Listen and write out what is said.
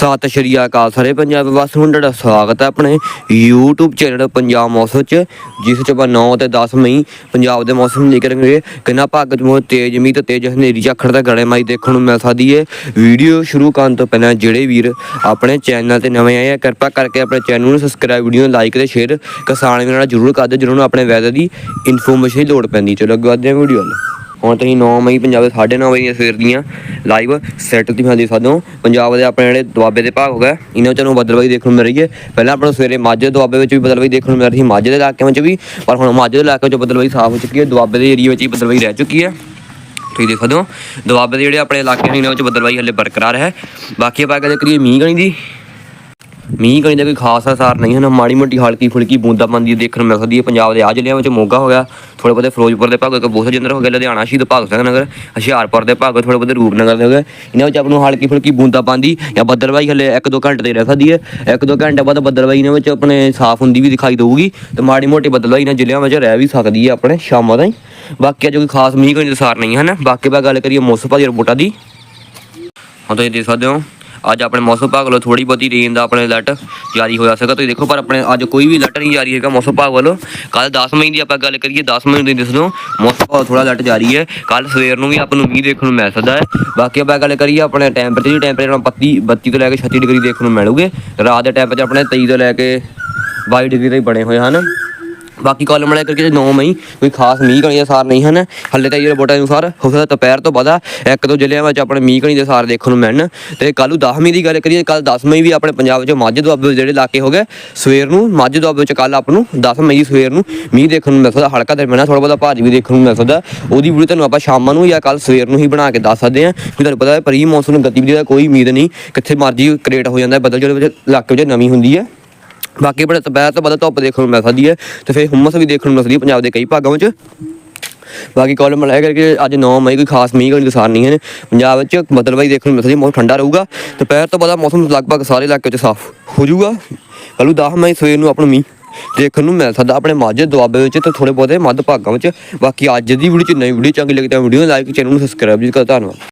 ਸਤਿ ਸ਼੍ਰੀ ਅਕਾਲ ਸਾਰੇ ਪੰਜਾਬ ਵਾਸੀਆਂ ਨੂੰ, ਤੁਹਾਡਾ ਸਵਾਗਤ ਹੈ ਆਪਣੇ YouTube ਚੈਨਲ ਪੰਜਾਬ ਮੌਸਮ ਚ, ਜਿਸ ਚ ਆਪਾਂ 9 ਤੇ 10 ਮਈ ਪੰਜਾਬ ਦੇ ਮੌਸਮ ਨੂੰ ਲੈ ਕੇ ਰਹਾਂਗੇ। ਕਿੰਨਾ ਭਾਗ ਚ ਬਹੁਤ ਤੇਜ਼ ਮੀਂਹ ਤੇ ਤੇਜ਼ ਹਨੇਰੀ ਝੱਖੜ ਦਾ ਗੜੇਮਾਈ ਦੇਖਣ ਨੂੰ ਮਿਲ ਸਕਦੀ ਹੈ। ਵੀਡੀਓ ਸ਼ੁਰੂ ਕਰਨ ਤੋਂ ਪਹਿਲਾਂ ਜਿਹੜੇ ਵੀਰ ਆਪਣੇ ਚੈਨਲ ਤੇ ਨਵੇਂ ਆਏ ਆ, ਕਿਰਪਾ ਕਰਕੇ ਆਪਣੇ ਚੈਨਲ ਨੂੰ ਸਬਸਕ੍ਰਾਈਬ ਵੀਡੀਓ ਨੂੰ ਲਾਈਕ ਤੇ ਸ਼ੇਅਰ ਕਿਸਾਨ ਵੀਰਾਂ ਨਾਲ ਜਰੂਰ ਕਰ ਦਿਓ ਜਿਹਨਾਂ ਨੂੰ ਆਪਣੇ ਵੈਦਰ ਦੀ ਇਨਫੋਰਮੇਸ਼ਨ ਦੀ ਲੋੜ ਪੈਂਦੀ। ਚਲੋ ਅੱਗੇ ਵਧਦੇ ਹਾਂ ਵੀਡੀਓ ਵੱਲ। ਹੁਣ ਤੁਸੀਂ 9 ਮਈ ਪੰਜਾਬ ਦੇ 9:30 ਵਜੇ ਸਵੇਰ ਦੀਆਂ ਲਾਈਵ ਸੈਟ ਤੁਸੀਂ ਦੇ ਸਕਦੇ ਹੋ ਪੰਜਾਬ ਦੇ ਆਪਣੇ ਜਿਹੜੇ ਦੁਆਬੇ ਦੇ ਭਾਗ ਹੋ ਗਏ, ਇਹਨਾਂ ਵਿੱਚ ਨੂੰ ਬਦਲਵਾਈ ਦੇਖਣ ਨੂੰ ਮਿਲ ਰਹੀ ਹੈ। ਪਹਿਲਾਂ ਆਪਾਂ ਸਵੇਰੇ ਮਾਝੇ ਦੁਆਬੇ ਵਿੱਚ ਵੀ ਬਦਲਵਾਈ ਦੇਖਣ ਨੂੰ ਮਿਲ ਰਹੀ ਸੀ, ਮਾਝੇ ਦੇ ਇਲਾਕਿਆਂ ਵਿੱਚ ਵੀ, ਪਰ ਹੁਣ ਮਾਝੇ ਦੇ ਇਲਾਕੇ ਵਿੱਚ ਬਦਲਵਾਈ ਸਾਫ਼ ਹੋ ਚੁੱਕੀ ਹੈ, ਦੁਆਬੇ ਦੇ ਏਰੀਆ ਵਿੱਚ ਹੀ ਬਦਲਵਾਈ ਰਹਿ ਚੁੱਕੀ ਹੈ। ਤੁਸੀਂ ਦੇਖ ਸਕਦੇ ਹੋ, ਦੁਆਬੇ ਦੇ ਜਿਹੜੇ ਆਪਣੇ ਇਲਾਕੇ ਨੇ, ਇਹਨਾਂ ਵਿੱਚ ਬਦਲਵਾਈ ਹਲੇ ਬਰਕਰਾਰ ਹੈ। ਬਾਕੀ ਆਪਾਂ ਗੱਲ ਕਰੀਏ ਮੀਂਹ ਕਣੀ ਦੀ ਮੀਂਹ ਕਣੀ ਦਾ ਕੋਈ ਖਾਸ ਅਸਰ ਨਹੀਂ ਹਨ ਮਾੜੀ ਮੋਟੀ ਹਲਕੀ ਫੁਲਕੀ ਬੂੰਦਾਬਾਂਦੀ ਦੇਖਣ ਨੂੰ ਮਿਲ ਸਕਦੀ ਹੈ। ਪੰਜਾਬ ਦੇ ਆ ਜ਼ਿਲ੍ਹਿਆਂ ਵਿੱਚ ਮੋਗਾ ਹੋ ਗਿਆ ਥੋੜੇ ਬਹੁਤੇ ਫਿਰੋਜ਼ਪੁਰ ਦੇ ਭਾਗ ਕਪੂਰਥਲਾ ਜੰਦਰ ਹੋ ਗਿਆ ਲੁਧਿਆਣਾ, ਸ਼ਹੀਦ ਭਗਤ ਸਿੰਘ ਨਗਰ, ਹੁਸ਼ਿਆਰਪੁਰ ਦੇ ਭਾਗ ਥੋੜੇ ਬਹੁਤੇ ਰੂਪਨਗਰ ਦੇ ਹੋ ਗਏ। ਇਹਨਾਂ ਵਿੱਚ ਆਪ ਨੂੰ ਹਲਕੀ ਫੁਲਕੀ ਬੂੰਦਾਬਾਂਦੀ ਜਾਂ ਬੱਦਲਵਾਈ ਹਲੇ 1-2 ਘੰਟੇ ਤੇ ਰਹਿ ਸਕਦੀ ਹੈ। 1-2 ਘੰਟੇ ਬਾਅਦ ਬੱਦਲਵਾਈ ਇਹਨਾਂ ਵਿੱਚ ਆਪਣੇ ਸਾਫ਼ ਹੁੰਦੀ ਵੀ ਦਿਖਾਈ ਦੇਊਗੀ ਤੇ ਮਾੜੀ ਮੋਟੀ ਬੱਦਲਵਾਈ ਇਹਨਾਂ ਜ਼ਿਲ੍ਹਿਆਂ ਵਿੱਚ ਰਹਿ ਵੀ ਸਕਦੀ ਹੈ ਆਪਣੇ ਸ਼ਾਮਾਂ ਤਾਈਂ। ਬਾਕੀ ਅੱਜ ਕੋਈ ਖਾਸ ਮੀਂਹ ਕੋਈ ਅਸਰ ਨਹੀਂ ਹੈ ਨਾ। ਬਾਕੀ ਬਾ ਗੱਲ ਕਰੀਏ ਮੌਸਮ ਭਾਜੀ ਰਿਪੋਰਟਾਂ ਦੀ। ਹਾਂ, ਤੁਸੀਂ ਦੇਖ ਸਕਦੇ ਹੋ। ਅੱਜ ਆਪਣੇ ਮੌਸਮ ਵਿਭਾਗ ਵੱਲੋਂ ਥੋੜੀ ਬਹੁਤੀ ਰੇਨ ਦਾ ਆਪਣੇ ਅਲਰਟ ਜਾਰੀ ਹੋਇਆ ਸੀਗਾ। ਤੁਸੀਂ ਦੇਖੋ, ਪਰ ਆਪਣੇ ਅੱਜ ਕੋਈ ਵੀ ਅਲਰਟ ਨਹੀਂ ਜਾਰੀ ਹੈਗਾ ਮੌਸਮ ਵਿਭਾਗ ਵੱਲੋਂ। ਕੱਲ 10 ਮਈ ਦੀ ਆਪਾਂ ਗੱਲ ਕਰੀਏ 10 ਮਈ ਨੂੰ ਤੁਸੀਂ ਦੱਸ ਦਿਓ ਮੌਸਮ ਵਿਭਾਗ ਥੋੜਾ ਅਲਰਟ ਜਾਰੀ ਹੈ। ਕੱਲ ਸਵੇਰ ਨੂੰ ਵੀ ਆਪਾਂ ਨੂੰ ਮੀਂਹ ਦੇਖਣ ਨੂੰ ਮਿਲ ਸਕਦਾ ਹੈ। ਬਾਕੀ ਆਪਾਂ ਗੱਲ ਕਰੀਏ ਆਪਣੇ ਟੈਂਪਰੇਚਰ ਦੀ ਟੈਂਪਰੇਚਰ ਆਪਾਂ 32 32 ਤੋਂ ਲੈ ਕੇ 36 ਡਿਗਰੀ ਦੇਖਣ ਨੂੰ ਮਿਲੂਗੇ। ਰਾਤ ਦੇ ਟੈਂਪਰੇਚਰ ਆਪਣੇ 23 ਤੋਂ ਲੈ ਕੇ 22 ਡਿਗਰੀ ਤੱਕ ਬਣੇ ਹੋਏ ਹਨ। ਬਾਕੀ ਕਾਲਮ ਵਾਲੇ ਕਰਕੇ ਨੌ ਮਈ, ਕੋਈ ਖਾਸ ਮੀਂਹ ਕਣੀ ਦੇ ਸਾਰ ਨਹੀਂ, ਹਨ? ਹੱਲੇ ਤਾਂ ਇਹ ਰਿਪੋਰਟਾਂ ਅਨੁਸਾਰ ਹੋ ਸਕਦਾ ਦੁਪਹਿਰ ਤੋਂ ਬਾਅਦ ਇੱਕ ਦੋ ਜ਼ਿਲ੍ਹਿਆਂ ਵਿੱਚ ਆਪਣੇ ਮੀਂਹ ਕਣੀ ਦੇ ਸਾਰ ਦੇਖਣ ਨੂੰ ਮਿਲਣ। ਤੇ ਕੱਲ੍ਹ ਨੂੰ 10 ਮਈ ਦੀ ਗੱਲ ਕਰੀਏ ਕੱਲ 10 ਮਈ ਵੀ ਆਪਣੇ ਪੰਜਾਬ ਵਿੱਚ ਮਾਝੇ ਦੁਆਬੇ ਜਿਹੜੇ ਇਲਾਕੇ ਹੋ ਗਏ, ਸਵੇਰ ਨੂੰ ਮਾਝੇ ਦੁਆਬੇ ਵਿੱਚ ਕੱਲ ਆਪ ਨੂੰ 10 ਮਈ ਸਵੇਰ ਨੂੰ ਮੀਂਹ ਦੇਖਣ ਨੂੰ ਮਿਲ ਸਕਦਾ, ਹਲਕਾ ਦਰਮਿਆਨਾ ਥੋੜਾ ਬਹੁਤਾ ਭਾਰੀ ਵੀ ਦੇਖਣ ਨੂੰ ਮਿਲ ਸਕਦਾ। ਉਹਦੀ ਵੀਡੀਓ ਤੁਹਾਨੂੰ ਆਪਾਂ ਸ਼ਾਮਾਂ ਨੂੰ ਜਾਂ ਕੱਲ ਸਵੇਰ ਨੂੰ ਹੀ ਬਣਾ ਕੇ ਦੱਸ ਸਕਦੇ ਹਾਂ। ਕਿ ਤੁਹਾਨੂੰ ਪਤਾ ਹੈ ਪ੍ਰੀ ਮੌਨਸੂਨ ਗਤੀਵਿਧੀ ਦਾ ਕੋਈ ਉਮੀਦ ਨਹੀਂ, ਕਿੱਥੇ ਮਰਜ਼ੀ ਕ੍ਰੀਏਟ ਹੋ ਜਾਂਦਾ ਬਦਲ ਜਿਹੜੇ ਇਲਾਕੇ ਵਿੱਚ ਨਵੀਂ ਹੁੰਦੀ ਹੈ। ਬਾਕੀ ਬੜੇ ਦੁਪਹਿਰ ਤੋਂ ਬਾਅਦ ਧੁੱਪ ਦੇਖਣ ਨੂੰ ਮਿਲ ਸਕਦੀ ਹੈ ਤੇ ਫਿਰ ਹੁਮਸ ਵੀ ਦੇਖਣ ਨੂੰ ਮਿਲ ਸਕਦੀ ਹੈ ਪੰਜਾਬ ਦੇ ਕਈ ਭਾਗਾਂ ਵਿੱਚ। ਬਾਕੀ ਕਾਲਮ ਮਿਲਾਇਆ ਕਰਕੇ ਅੱਜ 9 ਮਈ ਕੋਈ ਖਾਸ ਮੀਂਹ ਕੋਈ ਨੁਕਸਾਨ ਨਹੀਂ ਹੈ। ਪੰਜਾਬ ਵਿੱਚ ਬਦਲਵਾਈ ਦੇਖਣ ਨੂੰ ਮਿਲ ਸਕਦੀ ਮੌਸਮ ਠੰਡਾ ਰਹੂਗਾ। ਦੁਪਹਿਰ ਤੋਂ ਬਾਅਦ ਮੌਸਮ ਲਗਭਗ ਸਾਰੇ ਇਲਾਕੇ ਵਿੱਚ ਸਾਫ਼ ਹੋ ਜਾਊਗਾ। ਕੱਲ੍ਹ 10 ਮਈ ਸਵੇਰ ਨੂੰ ਆਪਣਾ ਮੀਂਹ ਦੇਖਣ ਨੂੰ ਮਿਲ ਸਕਦਾ। ਆਪਣੇ ਮਾਝੇ ਦੁਆਬੇ ਵਿੱਚ ਤੇ ਥੋੜੇ ਬਹੁਤੇ ਮੱਧ ਭਾਗਾਂ ਵਿੱਚ। ਬਾਕੀ ਅੱਜ ਦੀ ਵੀਡੀਓ ਚ ਨਵੀਂ ਵੀਡੀਓ ਚੰਗੀ ਲੱਗਦੀ ਤਾਂ ਵੀਡੀਓ ਲਾਈਕ, ਚੈਨਲ ਨੂੰ ਸਬਸਕ੍ਰਾਈਬ ਜੀ ਕਰ। ਧੰਨਵਾਦ।